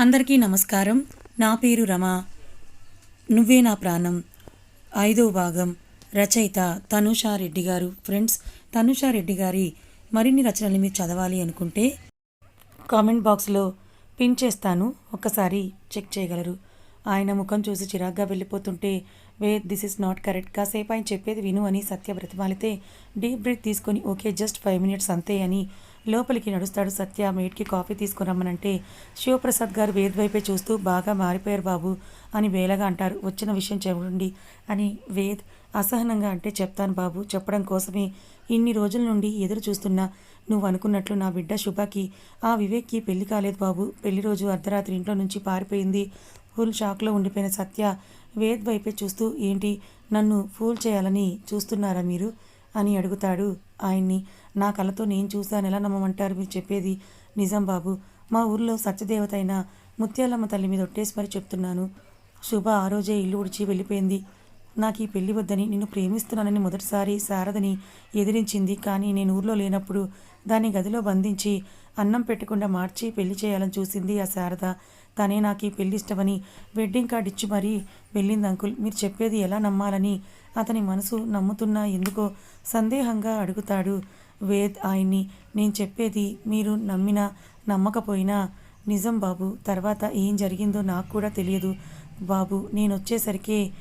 అందరికీ నమస్కారం. నా పేరు రమ. నువ్వే నా ప్రాణం. ఐదో భాగం. రచయిత తనుషా రెడ్డి గారు. ఫ్రెండ్స్ తనుషా రెడ్డి గారి మరిన్ని రచనలు మీరు చదవాలి అనుకుంటే కామెంట్ బాక్స్లో పిన్ చేస్తాను. ఒక్కసారి చెక్ చేయగలరు. ఆయన ముఖం చూసి చిరాగ్గా వెళ్ళిపోతుంటే way this is not correct. కాసేపు ఆయన చెప్పేది విను అని సత్య బ్రతిమాలితే డీప్ బ్రీత్ తీసుకొని ఓకే జస్ట్ ఫైవ్ మినిట్స్ అంతే అని లోపలికి నడుస్తాడు సత్య. మేట్కి కాఫీ తీసుకురమ్మనంటే శివప్రసాద్ గారు వేద్వైపే చూస్తూ బాగా మారిపోయారు బాబు అని వేలగా అంటారు. వచ్చిన విషయం చెప్పండి అని వేద్ అసహనంగా అంటే చెప్తాను బాబు చెప్పడం కోసమే. ఇన్ని రోజుల నుండి ఎదురు చూస్తున్నా. నువ్వు అనుకున్నట్లు నా బిడ్డ శుభకి ఆ వివేక్కి పెళ్ళి కాలేదు బాబు. పెళ్ళి రోజు అర్ధరాత్రి ఇంట్లో నుంచి పారిపోయింది. ఫుల్ షాక్లో ఉండిపోయిన సత్య వేద్ వైపే చూస్తూ ఏంటి నన్ను ఫూల్ చేయాలని చూస్తున్నారా మీరు? అని అడుగుతాడు. ఆయన్ని నా కళ్ళతో నేను చూశాను ఎలా నమ్మమంటారు మీరు చెప్పేది? నిజం బాబు మా ఊర్లో సత్యదేవత అయిన ముత్యాలమ్మ తల్లి మీద ఒట్టేసి మరి చెప్తున్నాను. శుభ ఆ రోజే ఇల్లు ఉడిచి వెళ్ళిపోయింది. నాకు ఈ పెళ్ళి వద్దని నిన్ను ప్రేమిస్తున్నానని మొదటిసారి శారదని ఎదిరించింది. కానీ నేను ఊర్లో లేనప్పుడు దాన్ని గదిలో బంధించి అన్నం పెట్టకుండా మార్చి పెళ్ళి చేయాలని చూసింది ఆ శారద. తనే నాకు ఈ పెళ్ళి ఇష్టమని వెడ్డింగ్ కార్డ్ ఇచ్చి మరీ వెళ్ళింది అంకుల్. మీరు చెప్పేది ఎలా నమ్మాలని అతని మనసు నమ్ముతున్నా ఎందుకో సందేహంగా అడుగుతాడు వేద్ ఆయన్ని. నేను చెప్పేది మీరు నమ్మినా నమ్మకపోయినా నిజం బాబు. తర్వాత ఏం జరిగిందో నాకు కూడా తెలియదు బాబు. నేను వచ్చేసరికి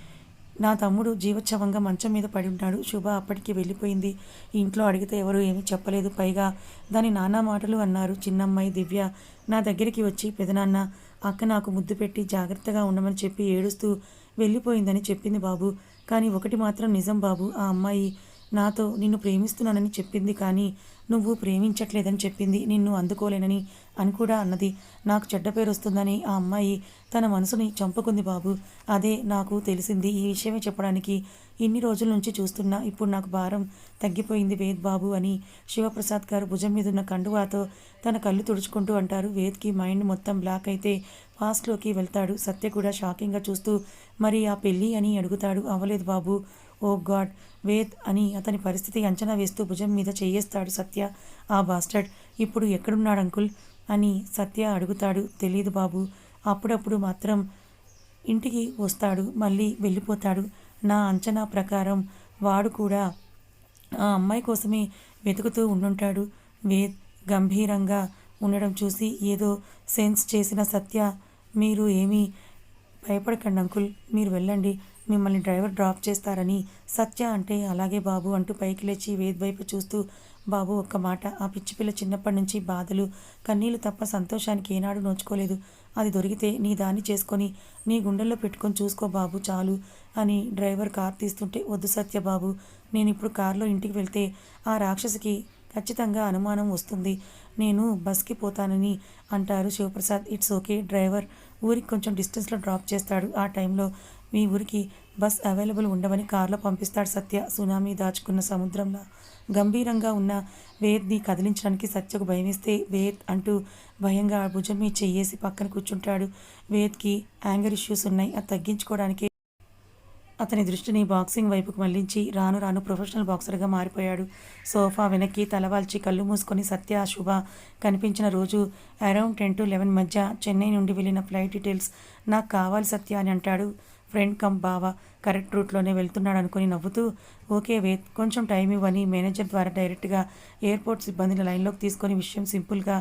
నా తమ్ముడు జీవోత్సవంగా మంచం మీద పడి ఉన్నాడు. శుభ అప్పటికి వెళ్ళిపోయింది. ఇంట్లో అడిగితే ఎవరు ఏమీ చెప్పలేదు. పైగా దాని నానా మాటలు అన్నారు. చిన్నమ్మాయి దివ్య నా దగ్గరికి వచ్చి పెదనాన్న అక్క నాకు ముద్దు పెట్టి జాగ్రత్తగా ఉండమని చెప్పి ఏడుస్తూ వెళ్ళిపోయిందని చెప్పింది బాబు. కానీ ఒకటి మాత్రం నిజం బాబు ఆ అమ్మాయి నాతో నిన్ను ప్రేమిస్తున్నానని చెప్పింది కానీ నువ్వు ప్రేమించట్లేదని చెప్పింది నిన్ను అందుకోలేనని అని కూడా అన్నది. నాకు చెడ్డ పేరు వస్తుందని ఆ అమ్మాయి తన మనసుని చంపుకుంది బాబు. అదే నాకు తెలిసింది ఈ విషయమే చెప్పడానికి. ఇన్ని రోజుల నుంచి చూస్తున్నా ఇప్పుడు నాకు భారం తగ్గిపోయింది వేద్ బాబు అని శివప్రసాద్ గారు భుజం మీద ఉన్న కండువాతో తన కళ్ళు తుడుచుకుంటూ అంటారు. వేద్కి మైండ్ మొత్తం బ్లాక్ అయితే ఫాస్ట్లోకి వెళ్తాడు. సత్య కూడా షాకింగ్గా చూస్తూ మరి ఆ పెళ్ళి? అని అడుగుతాడు. అవ్వలేదు బాబు. ఓ గాడ్. వేద్ అని అతని పరిస్థితి అంచనా వేస్తూ భుజం మీద చేయేస్తాడు సత్య. ఆ బాస్టర్డ్ ఇప్పుడు ఎక్కడున్నాడు అంకుల్? అని సత్య అడుగుతాడు. తెలియదు బాబు. అప్పుడప్పుడు మాత్రం ఇంటికి వస్తాడు. మళ్ళీ వెళ్ళిపోతాడు. నా అంచనా ప్రకారం వాడు కూడా ఆ అమ్మాయి కోసమే వెతుకుతూ ఉండుంటాడు. వేద్ గంభీరంగా ఉండడం చూసి ఏదో సెన్స్ చేసిన సత్య మీరు ఏమీ భయపడకండి అంకుల్. మీరు వెళ్ళండి. మిమ్మల్ని డ్రైవర్ డ్రాప్ చేస్తారని సత్య అంటే అలాగే బాబు అంటూ పైకి లేచి వేద్ వైపు చూస్తూ బాబు ఒక్క మాట. ఆ పిచ్చిపిల్ల చిన్నప్పటి నుంచి బాధలు కన్నీళ్ళు తప్ప సంతోషానికి ఏనాడు నోచుకోలేదు. అది దొరికితే నీ దాన్ని చేసుకొని నీ గుండెల్లో పెట్టుకొని చూసుకో బాబు చాలు అని డ్రైవర్ కార్ తీస్తుంటే వద్దు సత్య బాబు నేను ఇప్పుడు కారులో ఇంటికి వెళ్తే ఆ రాక్షసికి ఖచ్చితంగా అనుమానం వస్తుంది. నేను బస్కి పోతానని అంటారు శివప్రసాద్. It's okay driver. ఊరికి కొంచెం డిస్టెన్స్లో డ్రాప్ చేస్తాడు. ఆ టైంలో మీ ఊరికి బస్ అవైలబుల్ ఉండవని కారులో పంపిస్తాడు సత్య. సునామీ దాచుకున్న సముద్రంలో గంభీరంగా ఉన్న వేద్ని కదిలించడానికి సత్యకు భయమిస్తే వేద్ అంటూ భయంగా భుజం మీద చెయ్యేసి పక్కన కూర్చుంటాడు. వేద్కి యాంగర్ ఇష్యూస్ ఉన్నాయి. అది తగ్గించుకోవడానికి అతని దృష్టిని బాక్సింగ్ వైపుకు మళ్ళించి రాను రాను ప్రొఫెషనల్ బాక్సర్గా మారిపోయాడు. సోఫా వెనక్కి తలవాల్చి కళ్ళు మూసుకొని సత్య శుభ కనిపించిన రోజు అరౌండ్ టెన్ టు లెవెన్ మధ్య చెన్నై నుండి వెళ్ళిన ఫ్లైట్ డీటెయిల్స్ నాకు కావాలి సత్య అని అంటాడు. ఫ్రెండ్ కమ్ బావ కరెక్ట్ రూట్లోనే వెళ్తున్నాడు అనుకుని నవ్వుతూ ఓకే వే కొంచెం టైం ఇవ్వని మేనేజర్ ద్వారా డైరెక్ట్గా ఎయిర్పోర్ట్ సిబ్బందిని లైన్లోకి తీసుకొని విషయం సింపుల్గా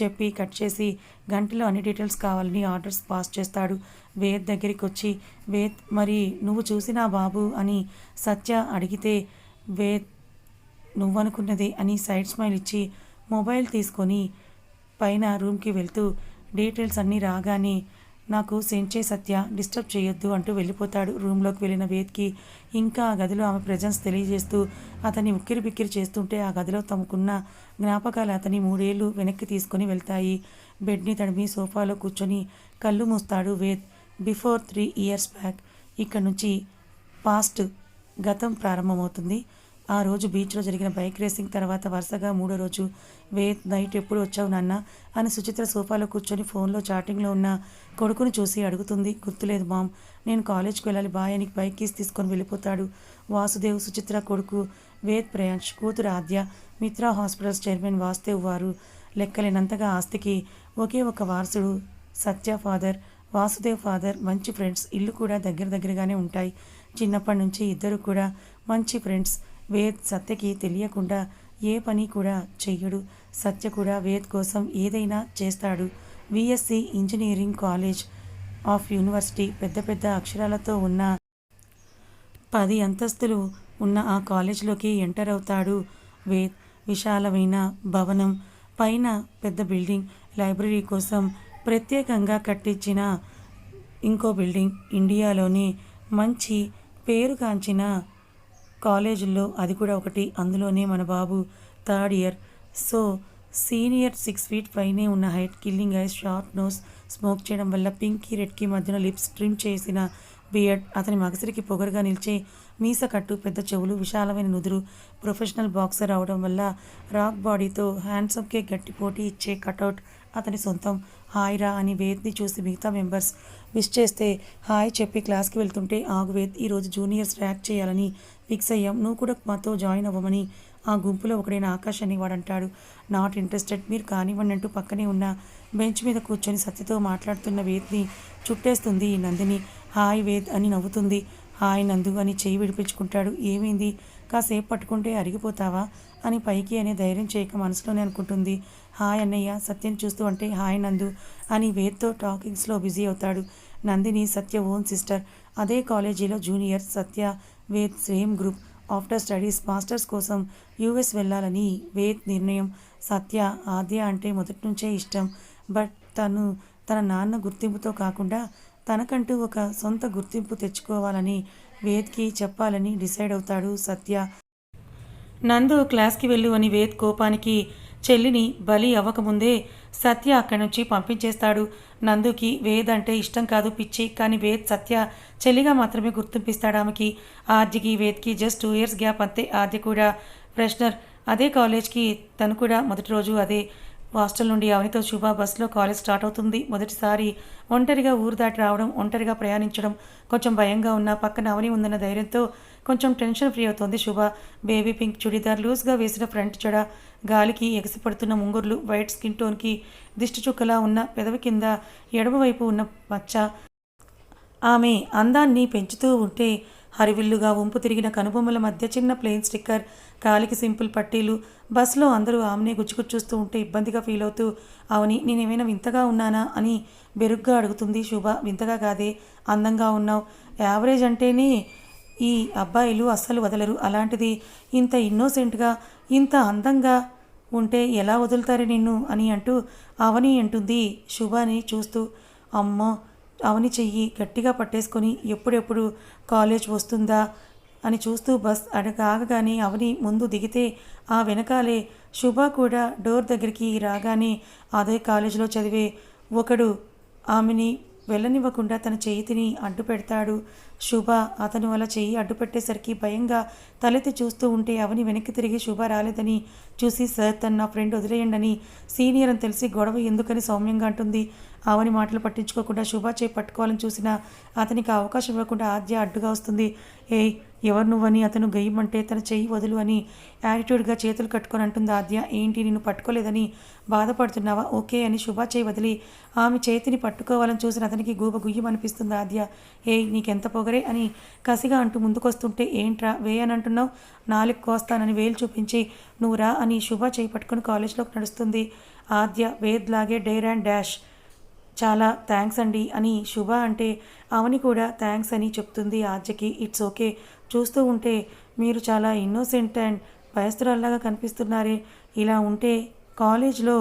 చెప్పి కట్ చేసి గంటలో అన్ని డీటెయిల్స్ కావాలని ఆర్డర్స్ పాస్ చేస్తాడు. వేద్ దగ్గరికి వచ్చి వేద్ మరి నువ్వు చూసినా బాబు అని సత్య అడిగితే వేద్ నువ్వనుకున్నదే అని సైడ్ స్మైల్ ఇచ్చి మొబైల్ తీసుకొని పైన రూమ్కి వెళ్తూ డీటెయిల్స్ అన్నీ రాగానే నాకు సెంచే సత్య డిస్టర్బ్ చేయొద్దు అంటూ వెళ్ళిపోతాడు. రూమ్లోకి వెళ్ళిన వేద్కి ఇంకా ఆ గదిలో ఆమె ప్రజెన్స్ తెలియజేస్తూ అతన్ని ఉక్కిరి బిక్కిరి చేస్తుంటే ఆ గదిలో తమకున్న జ్ఞాపకాలు అతని మూడేళ్ళు వెనక్కి తీసుకొని వెళ్తాయి. బెడ్ని తడిమి సోఫాలో కూర్చొని కళ్ళు మూస్తాడు Ved. Before three years back ఇక్కడ నుంచి పాస్ట్ గతం ప్రారంభమవుతుంది. ఆ రోజు బీచ్లో జరిగిన బైక్ రేసింగ్ తర్వాత వరుసగా మూడో రోజు వేద్ నైట్ ఎప్పుడు వచ్చావు నాన్న? అని సుచిత్ర సోఫాలో కూర్చొని ఫోన్లో చాటింగ్లో ఉన్న కొడుకుని చూసి అడుగుతుంది. గుర్తులేదు మామ్ నేను కాలేజ్కి వెళ్ళాలి బాయ్ అని బైక్ కీస్ తీసుకొని వెళ్ళిపోతాడు. వాసుదేవ్ సుచిత్ర కొడుకు వేద్ ప్రయాంష్ కూతురు ఆద్య మిత్రా హాస్పిటల్స్ చైర్మన్ వాసుదేవ్ వారు లెక్కలేనంతగా ఆస్తికి ఒకే ఒక వారసుడు సత్య ఫాదర్ వాసుదేవ్ ఫాదర్ మంచి ఫ్రెండ్స్ ఇల్లు కూడా దగ్గర దగ్గరగానే ఉంటాయి. చిన్నప్పటి నుంచి ఇద్దరు కూడా మంచి ఫ్రెండ్స్. వేద్ సత్యకి తెలియకుండా ఏ పని కూడా చెయ్యడు. సత్య కూడా వేద్ కోసం ఏదైనా చేస్తాడు. VSC engineering college of university పెద్ద పెద్ద అక్షరాలతో ఉన్న పది అంతస్తులు ఉన్న ఆ కాలేజీలోకి ఎంటర్ అవుతాడు వేద్. విశాలమైన భవనం పైన పెద్ద బిల్డింగ్ లైబ్రరీ కోసం ప్రత్యేకంగా కట్టించిన ఇంకో బిల్డింగ్. ఇండియాలోని మంచి పేరుగాంచిన కాలేజీల్లో అది కూడా ఒకటి. అందులోనే మన బాబు third year. So senior six feet పైనే ఉన్న height killing eyes short nose smoke చేయడం వల్ల పింక్కి రెడ్కి మధ్యన లిప్స్ ట్రిమ్ చేసిన బియర్డ్ అతని మగసిరికి పొగరుగా నిలిచే మీస కట్టు పెద్ద చెవులు విశాలమైన నుదురు ప్రొఫెషనల్ బాక్సర్ అవడం వల్ల రాక్ బాడీతో హ్యాండ్సమ్కే గట్టి పోటీ ఇచ్చే కటౌట్ అతని సొంతం. హాయ్ రా అని వేద్ని చూసి మిగతా మెంబర్స్ విష్ చేస్తే హాయ్ చెప్పి క్లాస్కి వెళ్తుంటే ఆగు వేద్ ఈరోజు జూనియర్స్ ర్యాక్ చేయాలని ఫిక్స్ అయ్యాం నువ్వు కూడా మాతో జాయిన్ అవ్వమని ఆ గుంపులో ఒకడైన ఆకాష్ అని వాడంటాడు నాట్ ఇంట్రెస్టెడ్. మీరు కానివ్వండి అంటూ పక్కనే ఉన్న బెంచ్ మీద కూర్చొని సత్యతో మాట్లాడుతున్న వేద్ని చుట్టేస్తుంది ఈ నందిని. హాయ్ వేద్ అని నవ్వుతుంది. హాయ్ నందు అని చేయి విడిపించుకుంటాడు. ఏమైంది? కాసేపు పట్టుకుంటే అరిగిపోతావా? అని పైకి అనే ధైర్యం చేయక మనసులోనే అనుకుంటుంది. హాయ్ అన్నయ్య సత్యం చూస్తూ అంటే హాయ్ నందు అని వేద్తో టాకింగ్స్లో బిజీ అవుతాడు. Nandini Satya own sister. అదే కాలేజీలో junior Satya Ved same group. After studies masters కోసం యూఎస్ వెళ్ళాలని వేద్ నిర్ణయం. సత్య ఆద్య అంటే మొదటి నుంచే ఇష్టం. బట్ తను తన నాన్న గుర్తింపుతో కాకుండా తనకంటూ ఒక సొంత గుర్తింపు తెచ్చుకోవాలని వేద్కి చెప్పాలని డిసైడ్ అవుతాడు సత్య. నందు క్లాస్కి వెళ్ళు అని వేద్ కోపానికి చెల్లిని బలి అవ్వకముందే సత్య అక్కడి నుంచి పంపించేస్తాడు. నందుకి వేద్ అంటే ఇష్టం కాదు పిచ్చి. కానీ వేద్ సత్య చెల్లిగా మాత్రమే గుర్తింపిస్తాడు ఆమెకి. ఆద్యకి వేద్కి జస్ట్ టూ ఇయర్స్ గ్యాప్ అంతే. ఆద్య కూడా ఫ్రెషనర్. అదే కాలేజ్కి తను కూడా మొదటి రోజు అదే. హాస్టల్ నుండి అవనితో శుభ బస్సులో కాలేజ్ స్టార్ట్ అవుతుంది. మొదటిసారి ఒంటరిగా ఊరు దాటి రావడం ఒంటరిగా ప్రయాణించడం కొంచెం భయంగా ఉన్న పక్కన అవని ఉందన్న ధైర్యంతో కొంచెం టెన్షన్ ఫ్రీ అవుతోంది శుభ. బేబీ పింక్ చుడిదార్ లూజ్గా వేసిన ఫ్రంట్ జడ గాలికి ఎగసిపడుతున్న ముంగుర్లు వైట్ స్కిన్ టోన్కి దిష్టి చుక్కలా ఉన్న పెదవి కింద ఎడమవైపు ఉన్న మచ్చ. ఆమె అందాన్ని పెంచుతూ ఉంటే హరివిల్లుగా వంపు తిరిగిన కనుబొమ్మల మధ్య చిన్న ప్లెయిన్ స్టిక్కర్ కాలికి సింపుల్ పట్టీలు బస్సులో అందరూ ఆమెనే గుచ్చుకుచ్చూస్తూ ఉంటే ఇబ్బందిగా ఫీల్ అవుతూ అవని నేనేమైనా వింతగా ఉన్నానా? అని బెరుగ్గా అడుగుతుంది శుభ. వింతగా కాదే అందంగా ఉన్నావు. యావరేజ్ అంటేనే ఈ అబ్బాయిలు అస్సలు వదలరు. అలాంటిది ఇంత ఇన్నోసెంట్గా ఇంత అందంగా ఉంటే ఎలా వదులుతారు నిన్ను అని అంటూ అవని అంటుంది శుభాని చూస్తూ. అమ్మో అవని చెయ్యి గట్టిగా పట్టేసుకొని ఎప్పుడెప్పుడు కాలేజ్ వస్తుందా అని చూస్తూ బస్ అడగ ఆగగానే అవని ముందు దిగితే ఆ వెనకాలే శుభ కూడా డోర్ దగ్గరికి రాగానే అదే కాలేజీలో చదివే ఒకడు ఆమెని వెళ్ళనివ్వకుండా తన చేతిని అడ్డు పెడతాడు శుభ అతను అలా చెయ్యి అడ్డు పెట్టేసరికి భయంగా తలెత్తి చూస్తూ ఉంటే అవని వెనక్కి తిరిగి శుభ రాలేదని చూసి సార్ తను నా ఫ్రెండ్ వదిలేయండి అని సీనియర్ అని తెలిసి గొడవ ఎందుకని సౌమ్యంగా అంటుంది. అవని మాటలు పట్టించుకోకుండా శుభ చేయి పట్టుకోవాలని చూసినా అతనికి అవకాశం ఇవ్వకుండా ఆద్య అడ్డుగా వస్తుంది. ఏయ్ ఎవరు నువ్వని అతను గయ్యమంటే తన చెయ్యి వదులు అని యాటిట్యూడ్గా చేతులు కట్టుకొని అంటుంది ఆద్య. ఏంటి నిన్ను పట్టుకోలేదని బాధపడుతున్నావా? ఓకే అని శుభా చేయి వదిలి ఆమె చేతిని పట్టుకోవాలని చూసిన అతనికి గూబ గుయ్యం అనిపిస్తుంది ఆద్య. ఏయ్ నీకెంత పొగరే అని కసిగా అంటూ ముందుకొస్తుంటే ఏంట్రా వే అని అంటున్నావు? నాలుగు కోస్తానని వేలు చూపించి నువ్వు రా అని శుభ చేయి పట్టుకుని కాలేజీలోకి నడుస్తుంది. ఆద్య వేద్ లాగే డేర్ అండ్ డాష్. చాలా థ్యాంక్స్ అండి అని శుభ అంటే అవని కూడా థ్యాంక్స్ అని చెప్తుంది ఆద్యకి ఇట్స్ ఓకే చూస్తూ ఉంటే మీరు చాలా ఇన్నోసెంట్ అండ్ భయస్తురాల్లాగా కనిపిస్తున్నారే. ఇలా ఉంటే కాలేజ్లో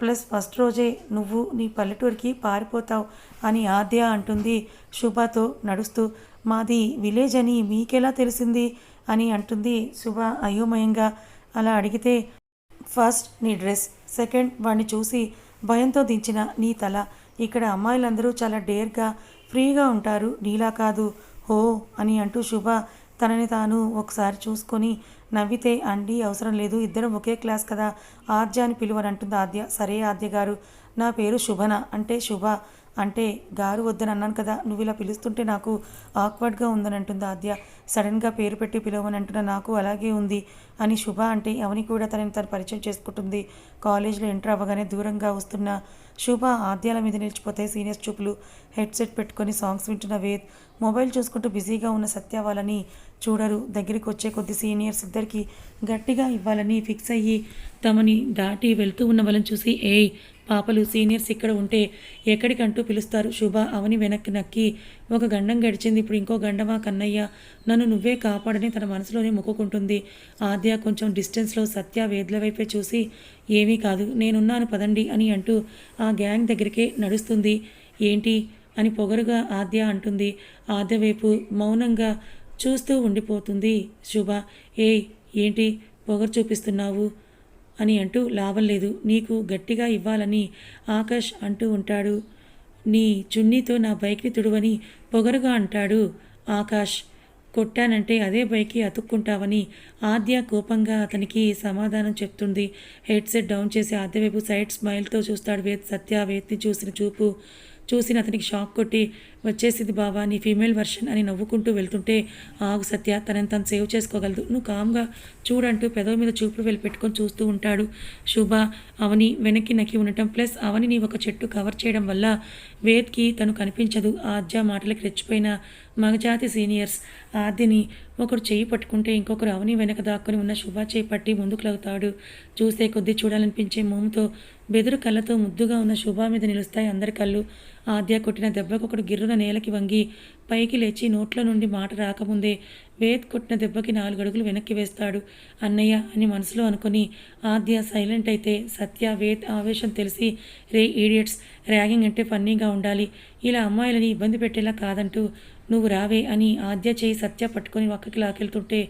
ప్లస్ ఫస్ట్ రోజే నువ్వు నీ పల్లెటూరికి పారిపోతావు అని ఆద్య అంటుంది శుభతో నడుస్తూ. మాది విలేజ్ అని మీకెలా తెలిసింది అని అంటుంది శుభ అయోమయంగా. అలా అడిగితే ఫస్ట్ నీ డ్రెస్ సెకండ్ వాడిని చూసి భయంతో దించిన నీ తల. ఇక్కడ అమ్మాయిలందరూ చాలా డేర్గా ఫ్రీగా ఉంటారు. నీలా కాదు. హో అని అంటూ శుభ తనని తాను ఒకసారి చూసుకొని నవ్వితే అండి అవసరం లేదు. ఇద్దరం ఒకే క్లాస్ కదా. ఆద్య అని పిలువని అంటుంది ఆద్య. సరే ఆద్య గారు. నా పేరు శుభన అంటే శుభ. అంటే గారు వద్దని అన్నాను కదా నువ్వు ఇలా పిలుస్తుంటే నాకు ఆక్వర్డ్గా ఉందని అంటుంది ఆద్య. సడన్గా పేరు పెట్టి పిలవని అంటున్న నాకు అలాగే ఉంది అని శుభ అంటే అవని కూడా తనని తను పరిచయం చేసుకుంటుంది. కాలేజ్లో ఎంటర్ అవ్వగానే దూరంగా వస్తున్న శుభ ఆద్యాల మీద నిలిచిపోతే సీనియర్స్ చూపులు హెడ్సెట్ పెట్టుకొని సాంగ్స్ వింటున్న వేద్ మొబైల్ చూసుకుంటూ బిజీగా ఉన్న సత్య వాళ్ళని చూడరు. దగ్గరికి వచ్చే కొద్ది సీనియర్స్ ఇద్దరికి గట్టిగా ఇవ్వాలని ఫిక్స్ అయ్యి తమని దాటి వెళ్తూ ఉన్న వాళ్ళని చూసి ఏయ్ పాపలు సీనియర్స్ ఇక్కడ ఉంటే ఎక్కడికంటూ పిలుస్తారు. శుభ అవని వెనక్కి నక్కి ఒక గండం గడిచింది. ఇప్పుడు ఇంకో గండమా కన్నయ్య నన్ను నువ్వే కాపాడని తన మనసులోనే మొక్కుకుంటుంది. ఆద్య కొంచెం డిస్టెన్స్లో సత్య వేద్ల వైపే చూసి ఏమీ కాదు నేనున్నాను పదండి అని అంటూ ఆ గ్యాంగ్ దగ్గరికే నడుస్తుంది. ఏంటి? అని పొగరుగా ఆద్య అంటుంది. ఆద్య వైపు మౌనంగా చూస్తూ ఉండిపోతుంది. శుభ ఏయ్ ఏంటి? పొగరు చూపిస్తున్నావు. అని అంటూ లాభం లేదు. నీకు గట్టిగా ఇవ్వాలని ఆకాష్ అంటూ ఉంటాడు. నీ చున్నీతో నా బైక్ని తుడువని పొగరుగా అంటాడు ఆకాష్. కొట్టానంటే అదే బైక్కి అతుక్కుంటావని ఆద్య కోపంగా అతనికి సమాధానం చెప్తుంది. హెడ్సెట్ డౌన్ చేసి ఆద్య వైపు సైడ్ స్మైల్తో చూస్తాడు. వేద్ సత్య వేద్ని చూసిన చూపు చూసిన అతనికి షాక్ కొట్టి వచ్చేసింది బావా నీ ఫీమేల్ వర్షన్ అని నవ్వుకుంటూ వెళ్తుంటే ఆగు సత్య తనని తను సేవ్ చేసుకోగలదు. నువ్వు కామ్గా చూడంటూ పెదవి మీద చూపులు వెళ్ళి పెట్టుకొని చూస్తూ ఉంటాడు. శుభ అవని వెనక్కి నక్కి ఉండటం ప్లస్ అవనిని ఒక చెట్టు కవర్ చేయడం వల్ల వేద్కి తను కనిపించదు. ఆద్య మాటలకి రెచ్చిపోయిన మగజాతి సీనియర్స్. ఆద్యని ఒకడు చేయి పట్టుకుంటే ఇంకొకరు అవని వెనక దాక్కుని ఉన్న శుభ చేయి పట్టి ముందుకు లాగుతాడు. చూసే కొద్దీ చూడాలనిపించే మోముతో బెదురు కళ్ళతో ముద్దుగా ఉన్న శుభా మీద నిలుస్తాయి అందరి కళ్ళు. ఆద్య కొట్టిన దెబ్బకొకడు గిర్రున నేలకి వంగి పైకి లేచి నోట్లో నుండి మాట రాకముందే వేద్ కొట్టిన దెబ్బకి నాలుగు అడుగులు వెనక్కి వేస్తాడు. అన్నయ్య అని మనసులో అనుకుని ఆద్య సైలెంట్ అయితే సత్య వేద్ ఆవేశం తెలిసి రే ఈడియట్స్ ర్యాగింగ్ అంటే ఫన్నీగా ఉండాలి. ఇలా అమ్మాయిలని ఇబ్బంది పెట్టేలా కాదంటూ నువ్వు రావే అని ఆద్య చేయి సత్య పట్టుకొని ఒక్కకి లాకెళ్తుంటే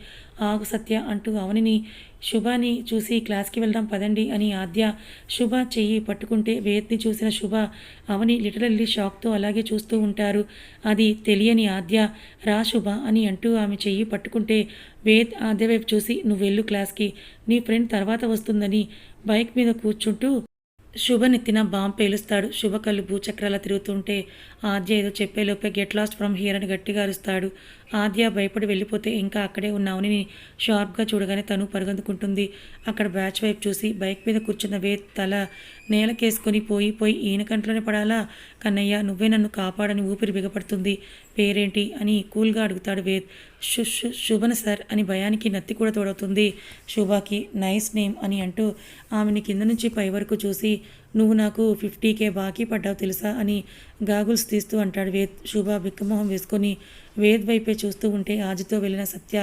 ఆగు సత్య అంటూ అవనిని శుభాని చూసి క్లాస్కి వెళ్దాం పదండి అని ఆద్య శుభ చెయ్యి పట్టుకుంటే వేద్ని చూసిన శుభ అవని లిటరల్లీ షాక్తో అలాగే చూస్తూ ఉంటారు. అది తెలియని ఆద్య రా శుభ అని అంటూ ఆమె చెయ్యి పట్టుకుంటే వేద్ ఆద్య వైపు చూసి నువ్వు వెళ్ళు క్లాస్కి నీ ఫ్రెండ్ తర్వాత వస్తుందని బైక్ మీద కూర్చుంటూ శుభ నెత్తిన బాంబ్ పేలుస్తాడు. శుభ కళ్ళు భూచక్రాల తిరుగుతుంటే ఆద్య ఏదో చెప్పేలోపే గెట్ లాస్ట్ ఫ్రమ్ హియర్ అని గట్టిగా అరుస్తాడు. ఆద్య భయపడి వెళ్ళిపోతే ఇంకా అక్కడే ఉన్న అవనిని షార్ప్గా చూడగానే తను పరుగందుకుంటుంది. అక్కడ బ్యాచ్ వైపు చూసి బైక్ మీద కూర్చున్న వే తల నేలకేసుకొని పోయి పోయి ఈయన కంట్లోనే పడాలా? కన్నయ్య నువ్వే నన్ను కాపాడని ఊపిరి బిగపడుతుంది. పేరేంటి? అని కూల్గా అడుగుతాడు వేద్. శు శుభన్ శుభన సార్ అని భయానికి నత్తి కూడా తోడవుతుంది. శుభాకి నైస్ నేమ్ అని అంటూ ఆమెని కింద నుంచి పై వరకు చూసి నువ్వు నాకు ఫిఫ్టీకే బాకీ పడ్డావు తెలుసా? అని గాగుల్స్ తీస్తూ అంటాడు వేద్. శుభ బిక్కమొహం వేసుకొని వేద్ వైపే చూస్తూ ఉంటే ఆజితో వెళ్ళిన సత్య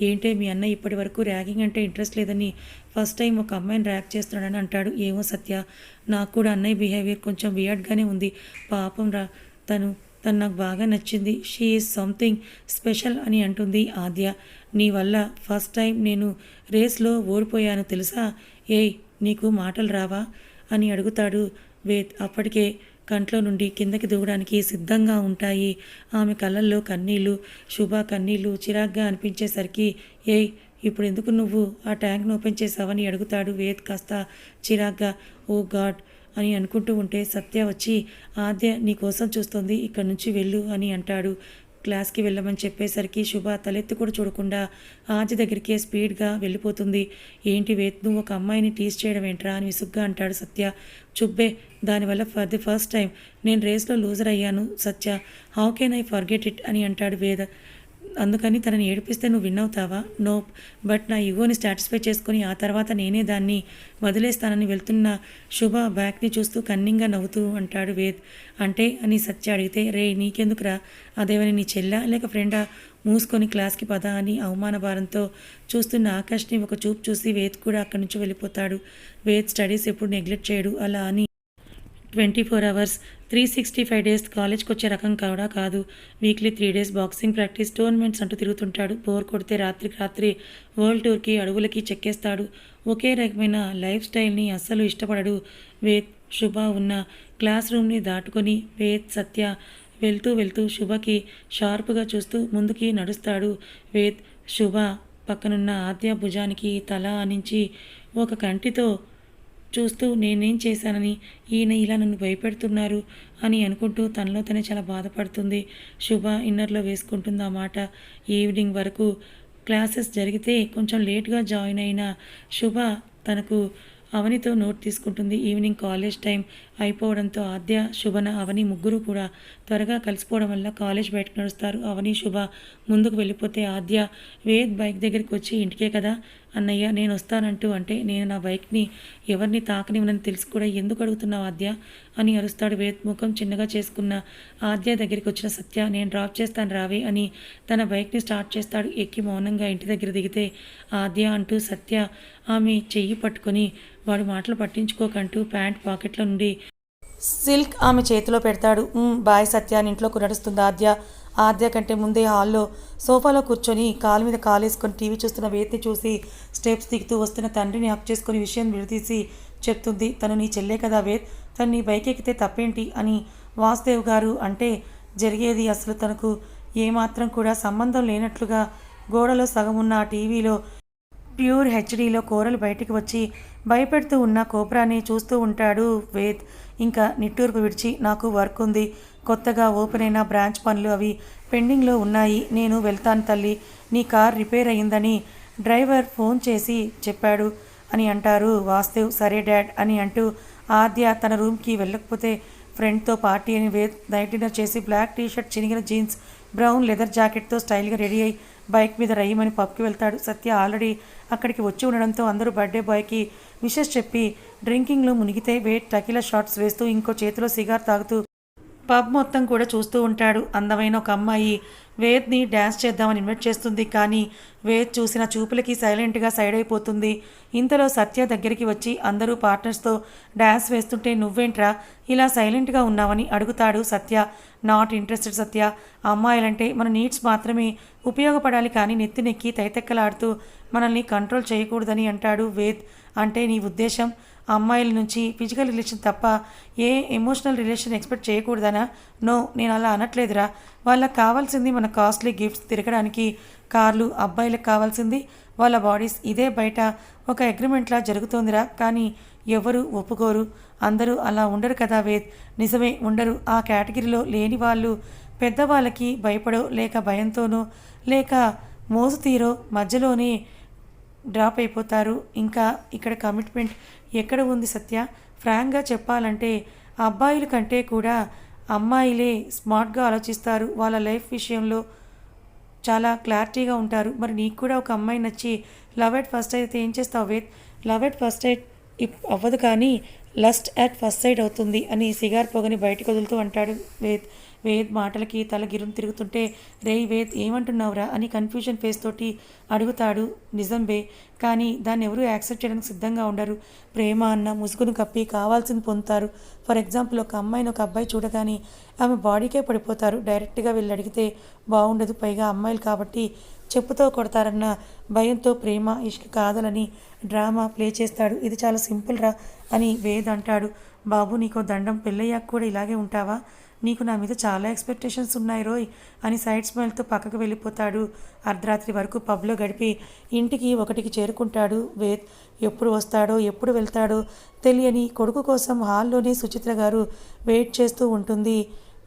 ఏంటే మీ అన్న ఇప్పటి వరకు ర్యాగింగ్ అంటే ఇంట్రెస్ట్ లేదని ఫస్ట్ టైం ఒక అమ్మాయిని ర్యాక్ చేస్తున్నాడని అంటాడు. ఏమో సత్య నాకు కూడా అన్నయ్య బిహేవియర్ కొంచెం వియర్డ్గానే ఉంది. పాపం రా తను తను నాకు బాగా నచ్చింది. షీ ఈజ్ సంథింగ్ స్పెషల్ అని అంటుంది ఆద్య. నీ వల్ల ఫస్ట్ టైం నేను రేస్లో ఓడిపోయాను తెలుసా? ఏయ్ నీకు మాటలు రావా? అని అడుగుతాడు వేద్. అప్పటికే కంట్లో నుండి కిందకి దూవడానికి సిద్ధంగా ఉంటాయి. ఆమె కళ్ళల్లో కన్నీళ్ళు శుభ కన్నీళ్ళు చిరాగ్గా అనిపించేసరికి ఏయ్ ఇప్పుడు ఎందుకు నువ్వు ఆ ట్యాంక్ను ఓపెన్ చేసావని అడుగుతాడు వేద్ కాస్త చిరాగ్గా. ఓ గాడ్ అని అనుకుంటూ ఉంటే సత్య వచ్చి ఆద్య నీ కోసం చూస్తుంది. ఇక్కడి నుంచి వెళ్ళు అని అంటాడు. క్లాస్కి వెళ్ళమని చెప్పేసరికి శుభ తలెత్తి కూడా చూడకుండా ఆది దగ్గరికే స్పీడ్గా వెళ్ళిపోతుంది. ఏంటి వేత్ నువ్వు ఒక అమ్మాయిని టీస్ చేయడం ఏంట్రా? అని విసుగ్గా అంటాడు సత్య. చుబ్బే దానివల్ల ఫర్ ది ఫస్ట్ టైం నేను రేస్లో లూజర్ అయ్యాను Satya. How can I forget it? అని అంటాడు వేద. అందుకని తనని ఏడిపిస్తే నువ్వు విన్ అవుతావా? నో బట్ నా ఈగోని సాటిస్ఫై చేసుకొని ఆ తర్వాత నేనే దాన్ని వదిలేస్తానని వెళ్తున్న శుభ బ్యాగ్ని చూస్తూ కన్నింగా నవ్వుతూ అంటాడు వేద్. అంటే అని సత్య అడిగితే రే నీకెందుకురా? అదేవని నీ చెల్లా? లేక ఫ్రెండా? మూసుకొని క్లాస్కి పద అని అవమాన భారంతో చూస్తున్న ఆకాష్ని ఒక చూపు చూసి వేద్ కూడా అక్కడి నుంచి వెళ్ళిపోతాడు. వేద్ స్టడీస్ ఎప్పుడు నెగ్లెక్ట్ చేయడు అలా అని twenty four hours three sixty five days కాలేజ్కి వచ్చే రకం కూడా కాదు. Weekly three days boxing practice tournaments అంటూ తిరుగుతుంటాడు. బోర్ కొడితే రాత్రికి రాత్రి వరల్డ్ టూర్కి అడవులకి చెక్కేస్తాడు. ఒకే రకమైన లైఫ్ స్టైల్ని అస్సలు ఇష్టపడడు. వేద్ శుభ ఉన్న క్లాస్ రూమ్ని దాటుకొని వేద్ సత్య వెళ్తూ వెళ్తూ శుభకి షార్ప్గా చూస్తూ ముందుకి నడుస్తాడు. వేద్ శుభ పక్కనున్న ఆద్య భుజానికి తల ఆనించి ఒక కంటితో చూస్తూ నేనేం చేశానని ఈయన ఇలా నన్ను భయపెడుతున్నారు అని అనుకుంటూ తనలో తనే చాలా బాధపడుతుంది. శుభ ఇన్నర్లో వేసుకుంటుంది ఆ మాట. ఈవినింగ్ వరకు క్లాసెస్ జరిగితే కొంచెం లేట్గా జాయిన్ అయిన శుభ తనకు అవనితో నోట్ తీసుకుంటుంది. ఈవినింగ్ కాలేజ్ టైం అయిపోవడంతో ఆద్య శుభన అవని ముగ్గురు కూడా త్వరగా కలిసిపోవడం వల్ల కాలేజ్ బయటకు నడుస్తారు. అవని శుభ ముందుకు వెళ్ళిపోతే ఆద్య వేద్ బైక్ దగ్గరికి వచ్చి ఇంటికే కదా అన్నయ్య నేను వస్తానంటూ అంటే నేను నా బైక్ని ఎవరిని తాకనివ్వనని తెలిసి కూడా ఎందుకు అడుగుతున్నావు ఆద్య? అని అరుస్తాడు వేద్ ముఖం చిన్నగా చేసుకున్న ఆద్య దగ్గరికి వచ్చిన సత్య నేను డ్రాప్ చేస్తాను రావే అని తన బైక్ని స్టార్ట్ చేస్తాడు. ఎక్కి మౌనంగా ఇంటి దగ్గర దిగితే ఆద్య అంటూ సత్య ఆమె చెయ్యి పట్టుకొని వాడు మాటలు పట్టించుకోకంటూ ప్యాంట్ పాకెట్లో నుండి సిల్క్ ఆమె చేతిలో పెడతాడు. బాయ్ సత్య ఇంట్లోకి నడుస్తుంది ఆద్య. ఆద్య కంటే ముందే హాల్లో సోఫాలో కూర్చొని కాలు మీద కాలేసుకొని టీవీ చూస్తున్న వేత్ని చూసి స్టెప్స్ దిగుతూ వస్తున్న తండ్రిని హక్ చేసుకుని విషయం విడదీసి చెప్తుంది. తను నీ చెల్లే కదా వేద్ తను నీ బైక్ ఎక్కితే తప్పేంటి? అని వాసుదేవ్ గారు అంటే జరిగేది అసలు తనకు ఏమాత్రం కూడా సంబంధం లేనట్లుగా గోడలో సగం ఉన్న ఆ టీవీలో ప్యూర్ హెచ్డీలో కూరలు బయటికి వచ్చి భయపెడుతూ ఉన్న కోబ్రాని చూస్తూ ఉంటాడు వేద్ ఇంకా నిట్టూర్పు విడిచి నాకు వర్క్ ఉంది. కొత్తగా ఓపెన్ అయిన బ్రాంచ్ పనులు అవి పెండింగ్లో ఉన్నాయి. నేను వెళ్తాను తల్లి. నీ కార్ రిపేర్ అయిందని డ్రైవర్ ఫోన్ చేసి చెప్పాడు అని అంటారు వాస్తవ్ సరే డాడ్ అని అంటూ ఆద్య తన రూమ్కి వెళ్ళకపోతే ఫ్రెండ్తో పార్టీ అని వే నైట్ డిన్నర్ చేసి బ్లాక్ టీ షర్ట్ చినిగిన జీన్స్ బ్రౌన్ లెదర్ జాకెట్తో స్టైల్గా రెడీ అయి బైక్ మీద రయ్యమని పబ్కి వెళ్తాడు. సత్య ఆల్రెడీ అక్కడికి వచ్చి ఉండడంతో అందరూ బర్త్డే బాయ్కి విషెస్ చెప్పి డ్రింకింగ్లో మునిగితే వేట్ టకిల షాట్స్ వేస్తూ ఇంకో చేతిలో సిగార్ తాగుతూ పబ్ మొత్తం కూడా చూస్తూ ఉంటాడు. అందమైన ఒక అమ్మాయి. వేద్ని డ్యాన్స్ చేద్దామని ఇన్వైట్ చేస్తుంది కానీ వేద్ చూసిన చూపులకి సైలెంట్గా సైడ్ అయిపోతుంది. ఇంతలో సత్య దగ్గరికి వచ్చి అందరూ పార్ట్నర్స్తో డ్యాన్స్ వేస్తుంటే నువ్వేంట్రా ఇలా సైలెంట్గా ఉన్నావని అడుగుతాడు సత్య. నాట్ ఇంట్రెస్టెడ్ సత్య. అమ్మాయిలంటే మన నీడ్స్ మాత్రమే. ఉపయోగపడాలి కానీ నెత్తినెక్కి తైతెక్కలాడుతూ మనల్ని కంట్రోల్ చేయకూడదని అంటాడు వేద్. అంటే నీ ఉద్దేశం అమ్మాయిల నుంచి ఫిజికల్ రిలేషన్ తప్ప ఏ ఎమోషనల్ రిలేషన్ ఎక్స్పెక్ట్ చేయకూడదనా? నో నేను అలా అనట్లేదురా. వాళ్ళకి కావాల్సింది మన కాస్ట్లీ గిఫ్ట్స్ తిరగడానికి కార్లు అబ్బాయిలకు కావాల్సింది వాళ్ళ బాడీస్ ఇదే బయట ఒక అగ్రిమెంట్లా జరుగుతోందిరా. కానీ ఎవరు ఒప్పుకోరు. అందరూ అలా ఉండరు కదా వేద్. నిజమే ఉండరు. ఆ కేటగిరీలో లేని వాళ్ళు పెద్దవాళ్ళకి భయపడో లేక భయంతోనో లేక మోసు తీరో మధ్యలోనే డ్రాప్ అయిపోతారు. ఇంకా ఇక్కడ కమిట్మెంట్ ఎక్కడ ఉంది సత్య? ఫ్రాంక్గా చెప్పాలంటే అబ్బాయిల కంటే కూడా అమ్మాయిలే స్మార్ట్గా ఆలోచిస్తారు. వాళ్ళ లైఫ్ విషయంలో చాలా క్లారిటీగా ఉంటారు. మరి నీకు కూడా ఒక అమ్మాయి నచ్చి లవ్ ఎట్ ఫస్ట్ అయితే ఏం చేస్తావు Ved love at first sight అవ్వదు కానీ లస్ట్ అట్ ఫస్ట్ సైడ్ అవుతుంది అని సిగార్ పొగని బయటకు వదులుతూ అంటాడు వేద్ వేద్ మాటలకి తల గిరుం తిరుగుతుంటే రే వేద్ ఏమంటున్నావురా అని కన్ఫ్యూజన్ ఫేస్ తోటి అడుగుతాడు నిజం బే. కానీ దాన్ని ఎవరూ యాక్సెప్ట్ చేయడానికి సిద్ధంగా ఉండరు. ప్రేమ అన్న ముసుగును కప్పి కావాల్సింది పొందుతారు. ఫర్ ఎగ్జాంపుల్ ఒక అమ్మాయిని ఒక అబ్బాయి చూడగానే ఆమె బాడీకే పడిపోతారు. డైరెక్ట్గా వెళ్ళి అడిగితే బాగుండదు పైగా అమ్మాయిలు కాబట్టి చెప్పుతో కొడతారన్న భయంతో ప్రేమ ఇష్క కాదలని డ్రామా ప్లే చేస్తాడు. ఇది చాలా సింపుల్ రా అని వేద్ అంటాడు. బాబు నీకో దండం పెళ్ళయ్యాక కూడా ఇలాగే ఉంటావా? నీకు నా మీద చాలా ఎక్స్పెక్టేషన్స్ ఉన్నాయి రోయ్ అని సైడ్ స్మైల్తో పక్కకు వెళ్ళిపోతాడు. అర్ధరాత్రి వరకు పబ్లో గడిపి ఇంటికి ఒకటికి చేరుకుంటాడు వేద్. ఎప్పుడు వస్తాడో ఎప్పుడు వెళ్తాడో తెలియని కొడుకు కోసం హాల్లోనే సుచిత్ర గారు వెయిట్ చేస్తూ ఉంటుంది.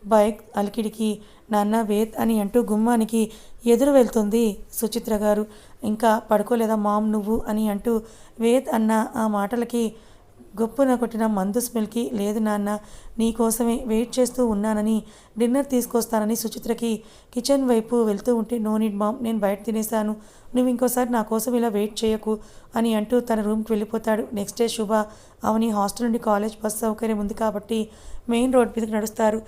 బైక్ అలికిడికి నాన్న వేద్ అని అంటూ గుమ్మానికి ఎదురు వెళ్తుంది సుచిత్ర గారు. ఇంకా పడుకోలేదా మామ్ నువ్వు అని అంటూ వేద్ అన్న ఆ మాటలకి గొప్పున కొట్టిన మందు స్మెల్కి లేదు నాన్న నీకోసమే వెయిట్ చేస్తూ ఉన్నానని డిన్నర్ తీసుకొస్తానని సుచిత్రకి కిచెన్ వైపు వెళ్తూ ఉంటే నో నీడ్ మామ్ నేను బయట తినేశాను. నువ్వు ఇంకోసారి నా కోసం ఇలా వెయిట్ చేయకు అని అంటూ తన రూమ్కి వెళ్ళిపోతాడు. Next day Shubha Avani hostel నుండి కాలేజ్ బస్ సౌకర్యం ఉంది కాబట్టి మెయిన్ రోడ్ మీదకి నడుస్తారు.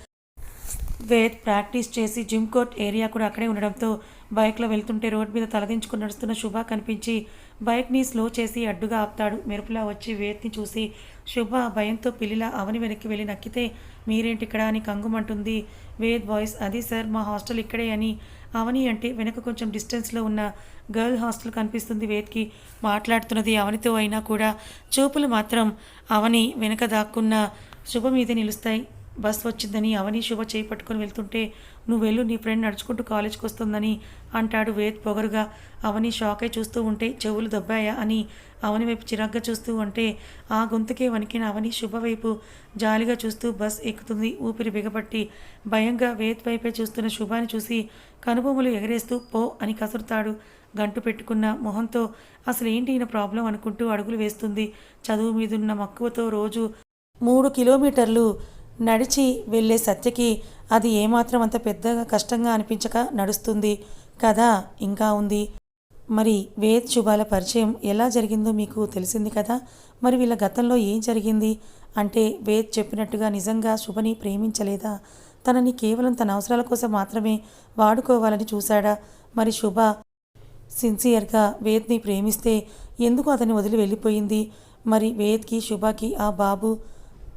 వేద్ ప్రాక్టీస్ చేసి జిమ్ కోర్ట్ ఏరియా కూడా అక్కడే ఉండడంతో బైక్లో వెళ్తుంటే రోడ్ మీద తలదించుకుని నడుస్తున్న శుభ కనిపించి బైక్ని స్లో చేసి అడ్డుగా ఆపుతాడు. మెరుపులా వచ్చి వేద్ని చూసి శుభ భయంతో పిల్లిలా అవని వెనక్కి వెళ్ళి నక్కితే మీరేంటి ఇక్కడ అని కంగుమంటుంది. వేద్ బాయ్స్ అది సార్ మా హాస్టల్ ఇక్కడే అని అవని అంటే వెనక కొంచెం డిస్టెన్స్లో ఉన్న గర్ల్ హాస్టల్ కనిపిస్తుంది వేద్కి. మాట్లాడుతున్నది అవనితో అయినా కూడా. చూపులు మాత్రం అవని వెనక దాక్కున్న శుభ మీద నిలుస్తాయి. బస్ వచ్చిందని అవని శుభ చేయి పట్టుకొని వెళ్తుంటే నువ్వు వెళ్ళు నీ ఫ్రెండ్ నడుచుకుంటూ కాలేజ్కి వస్తుందని అంటాడు వేద్ పొగరుగా. అవని షాక్ అయి చూస్తూ ఉంటే చెవులు దెబ్బాయా అని అవని వైపు చిరాగ్గా చూస్తూ ఉంటే ఆ గొంతుకే వణికిన అవని శుభ వైపు జాలిగా చూస్తూ బస్ ఎక్కుతుంది ఊపిరి బిగపట్టి భయంగా వేద్ వైపే చూస్తున్న శుభాని చూసి కనుబొమ్మలు ఎగరేస్తూ పో అని కసురుతాడు. గంటు పెట్టుకున్న మొహంతో అసలు ఏంటి ఈయన ప్రాబ్లం అనుకుంటూ అడుగులు వేస్తుంది. చదువు మీదున్న మక్కువతో రోజు మూడు కిలోమీటర్లు నడిచి వెళ్ళే సత్యకి అది ఏమాత్రం అంత పెద్దగా కష్టంగా అనిపించక నడుస్తుంది. కదా? ఇంకా ఉంది. మరి వేద్ శుభాల పరిచయం ఎలా జరిగిందో మీకు తెలిసింది కదా? మరి వీళ్ళ గతంలో ఏం జరిగింది? అంటే వేద్ చెప్పినట్టుగా నిజంగా శుభని ప్రేమించలేదా? తనని కేవలం తన అవసరాల కోసం మాత్రమే వాడుకోవాలని చూశాడా? మరి శుభ సిన్సియర్గా వేద్ని ప్రేమిస్తే ఎందుకు అతన్ని వదిలి వెళ్ళిపోయింది? మరి వేద్కి శుభకి ఆ బాబు